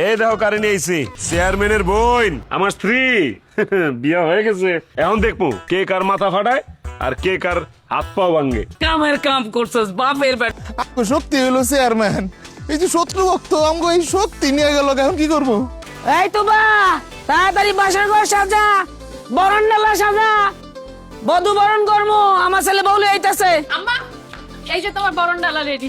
এই দেখো কারে নিয়েছি চেয়ারম্যানের বোন আমার স্ত্রী। বিয়ে হয়ে গেছে। এখন দেখব কে কার মাথা ফাটায় আর কে কার হাত পাও ভাঙ্গে কামের কাম করছস বাপের আকু শক্তি হইল চেয়ারম্যান। এই যে শত্রু ভক্ত আমগো এই শক্তি নিয়ে গেল এখন কি করব? এই তো বা তাড়াতাড়ি বাসার ঘর সাজা বরণ ডালা সাজা। বধু বরণ কর্ম আমার ছেলে বউলে আইতাছে। আম্মা এই যে তোমার বরণ ডালা রেডি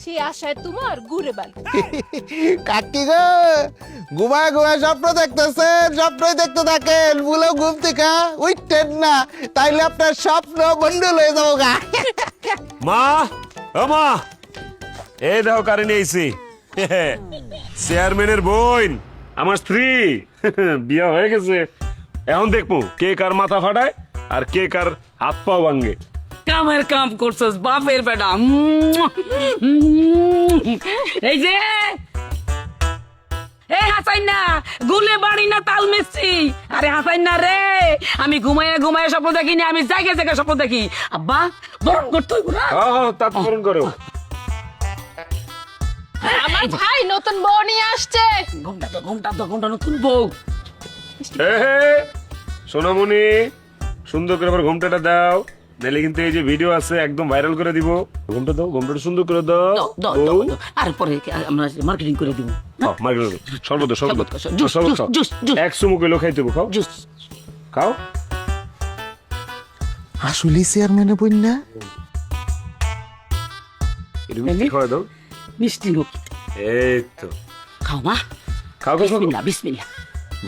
সেই আশায় তোমার ঘুরে বাল কাকি গো ঘুমায় ঘুমায় স্বপ্ন দেখতেছেন স্বপ্নই দেখতে থাকেন ঘুম থেকে উঠতেন না তাইলে আপনার স্বপ্ন হয়ে যাব গা। মা ও মা এই দেখো কারে নিয়েছি চেয়ারম্যানের বোন আমার স্ত্রী বিয়ে হয়ে গেছে। এখন দেখব কে কার মাথা ফাটায় আর কে কার হাত পাও ভাঙ্গে কামের কাম করছস বাপের বেটা। এই যে এই হাসাইন না গুলে বাড়ি না তাল মিস্ত্রি আরে হাসাইন না রে আমি ঘুমাইয়া ঘুমাইয়া স্বপ্ন দেখিনি আমি জায়গায় জায়গায় স্বপ্ন দেখি। আব্বা বরণ করতে হইব না? হ্যাঁ তাৎপরণ করো। আমার ভাই নতুন বউ নিয়ে আসছে। ঘুমটা তো ঘুমটা তো ঘুমটা নতুন বউ। এ সোনামণি সুন্দর করে আবার ঘুমটাটা দাও। নাহলে কিন্তু এই যে ভিডিও আছে একদম ভাইরাল করে দিব। ঘুমটা দাও ঘুমটাটা সুন্দর করে দাও। আর পরে আমরা মার্কেটিং করে দিব। খাও, মার করে দাও। শরবত দাও, শরবত শরবত, দাও। জুস, জুস, খাও। Juice, juice. এক চুমুক এলো খাইতে খাও। জুস। খাও। আসলে চেয়ারম্যানে বই না? মিষ্টি খাওয়া দাও? মিষ্টি হোক। এই তো। খাও মা। খাও খাও খাও। বিসমিল্লা বিসমিল্লা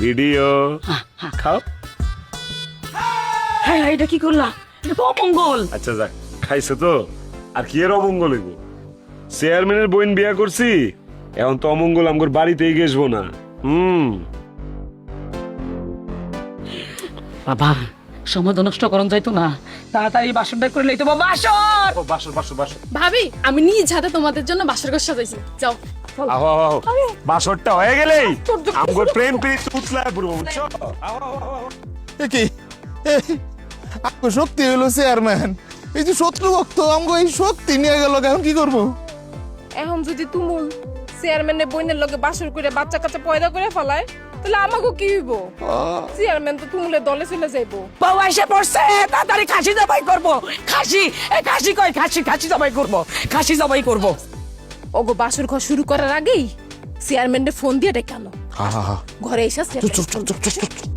ভিডিও হ্যাঁ হ্যাঁ। খাও। হ্যাঁ এটা কি করলা? অমঙ্গল। আচ্ছা যাক খাইছে তো? আর কি এর অমঙ্গল হইব? চেয়ারম্যানের বোন বিয়া করছি এখন তো অমঙ্গল আমগর বাড়িতেই গেসবো না। হুম। বাবা সময় নষ্ট করন যাইতো না। তাড়াতাড়ি বাসনটা করে লইতো বাবা বাসন ও বাসর বাসর বাসর। ভাবি আমি নিজ হাতে তোমাদের জন্য বাসার ঘর সাজাইছি। যাও আহো আহো বাসরটা হয়ে গেলেই আমগর প্রেম প্রীতি উতলায় পড়ব বুঝছ? আহো, আহো, আহো। কি শক্তি হইল চেয়ারম্যান এই যে শত্রু ভক্ত আমগো এই শক্তি নিয়ে গেল এখন কি করব? এখন যদি তুমি চেয়ারম্যানের বোনের লগে বাসর করে বাচ্চা কাচ্চা পয়দা করে ফেলায় তাহলে আমাকে কি হইব? চেয়ারম্যান তো তুমুলে দলে চলে যাইবো। বউ এসে পড়ছে তাড়াতাড়ি খাসি জবাই করব। খাসি এ খাসি কই? খাসি খাসি জবাই করব। খাসি জবাই করব। ওগো বাসর ঘর শুরু করার আগেই চেয়ারম্যানের ফোন দিয়ে ডেকানো হা হা হা। ঘরে এসে চুপ চুপ চুপ চুপ চুপ।